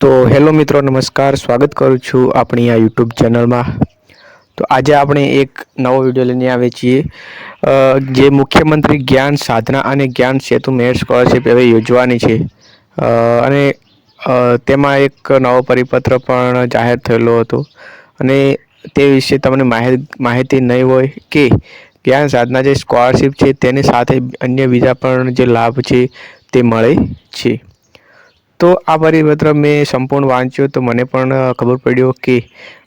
તો હેલો મિત્રો, નમસ્કાર. સ્વાગત કરું છું આપણી આ યુટ્યુબ ચેનલમાં. તો આજે આપણે એક નવો વીડિયો લઈને આવીએ છીએ. જે મુખ્યમંત્રી જ્ઞાન સાધના અને જ્ઞાન સેતુ મેર સ્કોલરશીપ હવે યોજવાની છે. અને તેમાં એક નવો પરિપત્ર પણ જાહેર થયેલો હતો. અને તે વિશે તમને માહિ- માહિતી નહીં હોય કે જ્ઞાન સાધના જે સ્કોલરશીપ છે, તેની સાથે અન્ય બીજા પણ જે લાભ છે, તે મળે છે. તો આ પરિપત્ર મેં સંપૂર્ણ વાંચ્યો તો મને પણ ખબર પડ્યો કે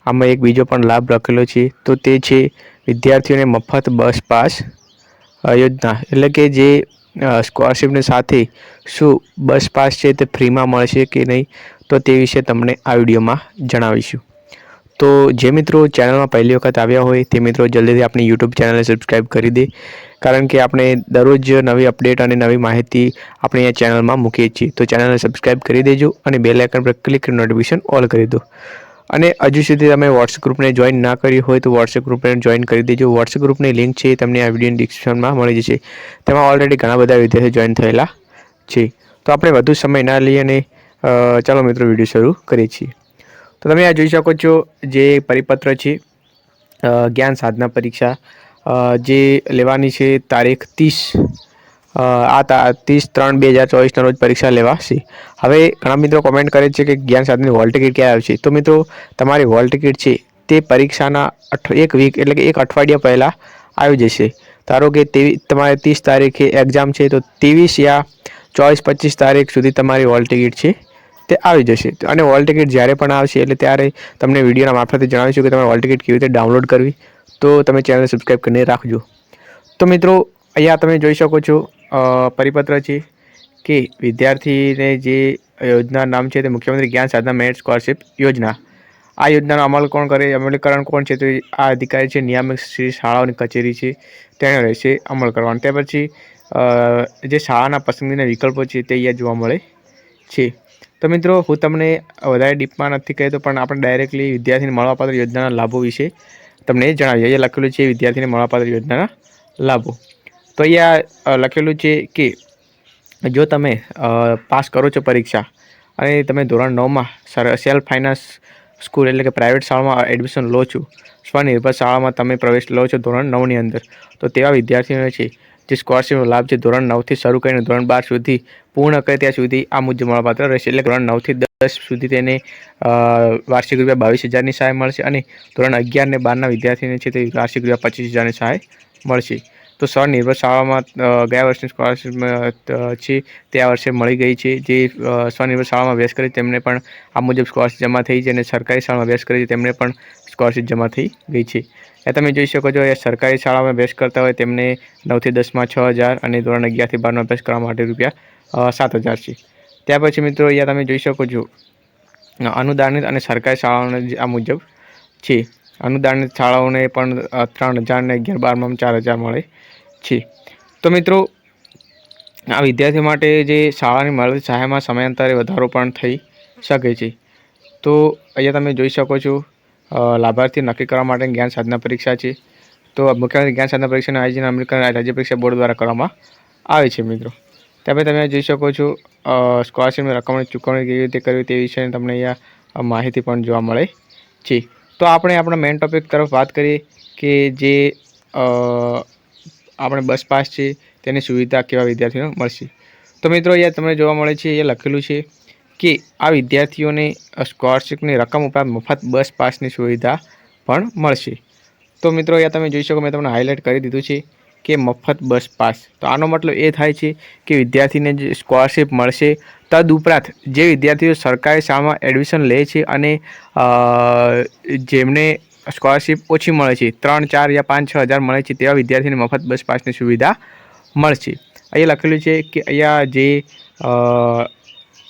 આમાં એક બીજો પણ લાભ લખેલો છે. તો તે છે, વિદ્યાર્થીઓને મફત બસ પાસ યોજના. એટલે કે જે સ્કોલરશીપની સાથે શું બસ પાસ છે તે ફ્રીમાં મળશે કે નહીં, તો તે વિશે તમને આ વિડીયોમાં જણાવીશું. તો જે મિત્રો ચેનલમાં પહેલી વખત આવ્યા હોય, તે મિત્રો જલ્દીથી આપણી યુટ્યુબ ચેનલને સબસ્ક્રાઈબ કરી દે. કારણ કે આપણે દરરોજ નવી અપડેટ અને નવી માહિતી આપણે અહીંયા ચેનલમાં મૂકીએ છીએ. તો ચેનલને સબસ્ક્રાઈબ કરી દેજો અને બેલ આઇકન પર ક્લિક કરી નોટિફિકેશન ઓલ કરી દો. અને હજુ સુધી તમે વોટ્સએપ ગ્રુપને જોઈન ના કરી હોય તો વોટ્સએપ ગ્રુપને જોઈન કરી દેજો. વોટ્સએપ ગ્રુપની લિંક છે તમને આ વીડિયો ડિસ્ક્રિપ્શનમાં મળી જશે. તેમાં ઓલરેડી ઘણા બધા વિદ્યાર્થીઓ જોઈન થયેલા છે. તો આપણે વધુ સમય ના લઈએ અને ચાલો મિત્રો વીડિયો શરૂ કરીએ છીએ. તો તમે આ જોઈ શકો છો જે પરિપત્ર છે જ્ઞાન સાધના પરીક્ષા. જે લેવાની છે તારીખ ત્રીસ આ ત્રીસ ત્રણ બે હજાર ચોવીસના રોજ પરીક્ષા લેવાશે. હવે ઘણા મિત્રો કોમેન્ટ કરે છે કે જ્ઞાન સાધનની હોલ ટિકિટ ક્યારે આવશે તો મિત્રો, તમારી હોલ ટિકિટ છે તે પરીક્ષાના અઠ, એક વીક એટલે કે એક અઠવાડિયા પહેલાં આવી જશે. ધારો કે તેવી, તમારે ત્રીસ તારીખે એક્ઝામ છે તો ત્રેવીસ યા ચોવીસ પચીસ તારીખ સુધી તમારી હોલ ટિકિટ છે. તે આવી જશે. અને હોલ ટિકિટ જ્યારે પણ આવશે, એટલે ત્યારે તમને વિડીયોના મારફતે જણાવીશું કે તમારે હોલ ટિકિટ કેવી રીતે ડાઉનલોડ કરવી. તો તમે ચેનલ સબસ્ક્રાઈબ કરીને રાખજો. તો મિત્રો, અહીંયા તમે જોઈ શકો છો પરિપત્ર છે કે વિદ્યાર્થીને જે યોજના નામ છે તે મુખ્યમંત્રી જ્ઞાન સાધના મેરિટ સ્કોલરશિપ યોજના. આ યોજનાનો અમલ કોણ કરે, અમલીકરણ કોણ છે? તો આ અધિકારી છે, નિયામક શ્રી શાળાઓની કચેરી છે, તેણે રહેશે અમલ કરવાનો. ત્યાર પછી જે શાળાના પસંદગીના વિકલ્પો છે તે અહીંયા જોવા મળે છે. તો મિત્રો, હું તમને વધારે ડીપમાં નથી કહેતો, પણ આપણે ડાયરેક્ટલી વિદ્યાર્થીને મળવાપાત્ર યોજનાના લાભો વિશે તમને જણાવીએ. અહીંયા લખેલું છે વિદ્યાર્થીને મળવાપાત્ર યોજનાના લાભો. તો અહીંયા લખેલું છે કે, જો તમે પાસ કરો છો પરીક્ષા અને તમે ધોરણ નવમાં સેલ્ફ ફાઇનાન્સ સ્કૂલ એટલે કે પ્રાઇવેટ શાળામાં એડમિશન લો છો, સ્વનિર્ભર શાળામાં તમે પ્રવેશ લો છો ધોરણ નવની અંદર, તો તેવા વિદ્યાર્થીઓને છે જે સ્કોલરશીપનો લાભ છે. ધોરણ નવથી શરૂ કરીને ધોરણ બાર સુધી પૂર્ણ કરે ત્યાં સુધી આ મુજબ મળવાપાત્ર રહેશે. એટલે ધોરણ નવથી દસ સુધી તેને વાર્ષિક રૂપિયા બાવીસ હજારની સહાય મળશે અને ધોરણ અગિયાર ને બારના વિદ્યાર્થીને છે તે વાર્ષિક રૂપિયા પચીસ હજારની સહાય મળશે. તો સ્વનિર્ભર શાળામાં ગયા વર્ષની સ્કોલરશીપ છે તે આ વર્ષે મળી ગઈ છે. જે સ્વનિર્ભર શાળામાં અભ્યાસ કરે તેમને પણ આ મુજબ સ્કોલરશીપ જમા થઈ છે અને સરકારી શાળામાં અભ્યાસ કરે છે, તેમને પણ સ્કોલરશીપ જમા થઈ ગઈ છે. એ તમે જોઈ શકો છો, એ સરકારી શાળામાં અભ્યાસ કરતા હોય તેમને નવથી દસમાં છ હજાર અને ધોરણ અગિયારથી બારનો અભ્યાસ કરવા માટે રૂપિયા સાત હજાર છે. ત્યાર પછી મિત્રો, અહીંયા તમે જોઈ શકો છો અનુદાનિત અને સરકારી શાળાઓને આ મુજબ છે. અનુદાનિત શાળાઓને પણ ત્રણ હજાર ને અગિયાર બારમાં ચાર હજાર મળે છે. તો મિત્રો, આ વિદ્યાર્થીઓ માટે જે શાળાની મળતી સહાયમાં સમયાંતરે વધારો પણ થઈ શકે છે. તો અહીંયા તમે જોઈ શકો છો લાભાર્થી નક્કી કરવા માટે જ્ઞાન સાધના પરીક્ષા છે. તો મુખ્યમંત્રી જ્ઞાન સાધના પરીક્ષાનું આયોજન અમલીકરણ રાજ્ય પરીક્ષા બોર્ડ દ્વારા કરવામાં આવે છે મિત્રો. ત્યાં તમે જોઈ શકો છો સ્કોલરશીપની રકમની ચૂકવણી કેવી રીતે કરવી તે વિશે તમને અહીંયા માહિતી પણ જોવા મળે છે. તો આપણે આપણા મેઇન ટોપિક તરફ વાત કરીએ કે જે આપણે બસ પાસ છે તેની સુવિધા કેવા વિદ્યાર્થીઓને મળશે. તો મિત્રો અહીંયા તમને જોવા મળે છે એ લખેલું છે કે આ વિદ્યાર્થીઓને સ્કોલરશીપની રકમ ઉપરાંત મફત બસ પાસની સુવિધા પણ મળશે. તો મિત્રો, અહીંયા તમે જોઈ શકો, મેં તમને હાઇલાઇટ કરી દીધું છે કે મફત બસ પાસ. તો આનો મતલબ એ થાય છે કે વિદ્યાર્થીને જે સ્કોલરશીપ મળશે, તદ ઉપરાંત જે વિદ્યાર્થીઓ સરકારી શાળામાં એડમિશન લે છે અને જેમને સ્કોલરશીપ ઓછી મળે છે, ત્રણ, ચાર યા પાંચ, છ હજાર મળે છે, તેવા વિદ્યાર્થીને મફત બસ પાસની સુવિધા મળશે. અહીંયા લખેલું છે કે અહીંયા જે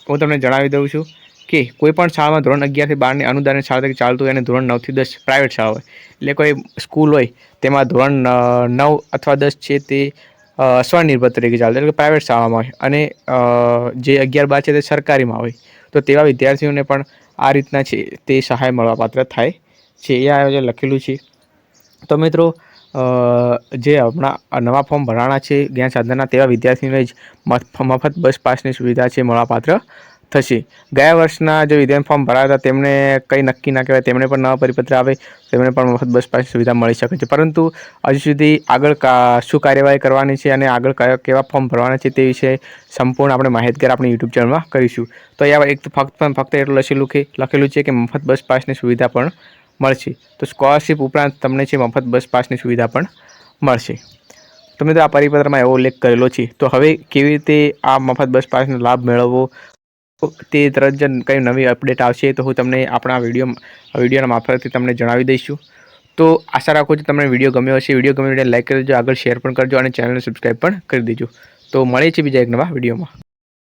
હું તમને જણાવી દઉં છું કે કોઈપણ શાળામાં ધોરણ અગિયારથી બારની અનુદાનિત શાળા તરીકે ચાલતું હોય અને ધોરણ નવથી દસ પ્રાઇવેટ શાળા હોય. એટલે કોઈ સ્કૂલ હોય, તેમાં ધોરણ નવ અથવા દસ છે તે સ્વનિર્ભર તરીકે ચાલતું એટલે કે પ્રાઇવેટ શાળામાં હોય. અને જે અગિયાર બાર છે તે સરકારીમાં હોય. તો તેવા વિદ્યાર્થીઓને પણ આ રીતના છે તે સહાય મળવાપાત્ર થાય છે. એ આ લખેલું છે. તો મિત્રો જે હમણાં નવા ફોર્મ ભરાણા છે, જ્ઞાન સાધનાના તેવા વિદ્યાર્થીઓને જ મફ- મફત બસ પાસની સુવિધા છે, મળવાપાત્ર થશે. ગયા વર્ષના જે વિદ્યાર્થી ફોર્મ ભરાયા હતા, તેમને કંઈ નક્કી ના કહેવાય, તેમને પણ નવા પરિપત્ર આવે, તેમને પણ મફત બસ પાસની સુવિધા મળી શકે છે. પરંતુ હજુ સુધી આગળ શું કાર્યવાહી કરવાની છે અને આગળ કયા, કેવા ફોર્મ ભરવાના છે તે વિશે સંપૂર્ણ આપણે માહિતગાર આપણી યુટ્યુબ ચેનલમાં કરીશું. તો અહીંયા એક ફક્ત ફક્ત એટલું લખેલું કે લખેલું છે કે મફત બસ પાસની સુવિધા પણ મળશે. તો સ્કોલરશીપ ઉપરાંત તમને છે મફત બસ પાસની સુવિધા પણ મળશે. તો મિત્રો આ પરિપત્રમાં એવો ઉલ્લેખ કરેલો છે. તો હવે કેવી રીતે આ મફત બસ પાસનો લાભ મેળવવો? તે તરત જ કંઈ નવી અપડેટ આવશે તો હું તમને આપણા વીડિયો વિડીયોના મારફતથી તમને જણાવી દઈશું. તો આશા રાખું છું તમને વીડિયો ગમ્યો હશે. વીડિયો ગમ્યો લાઈક કરી દેજો આગળ શેર પણ કરજો અને ચેનલને સબસ્ક્રાઈબ પણ કરી દેજો. તો મળે છે બીજા એક નવા વિડીયોમાં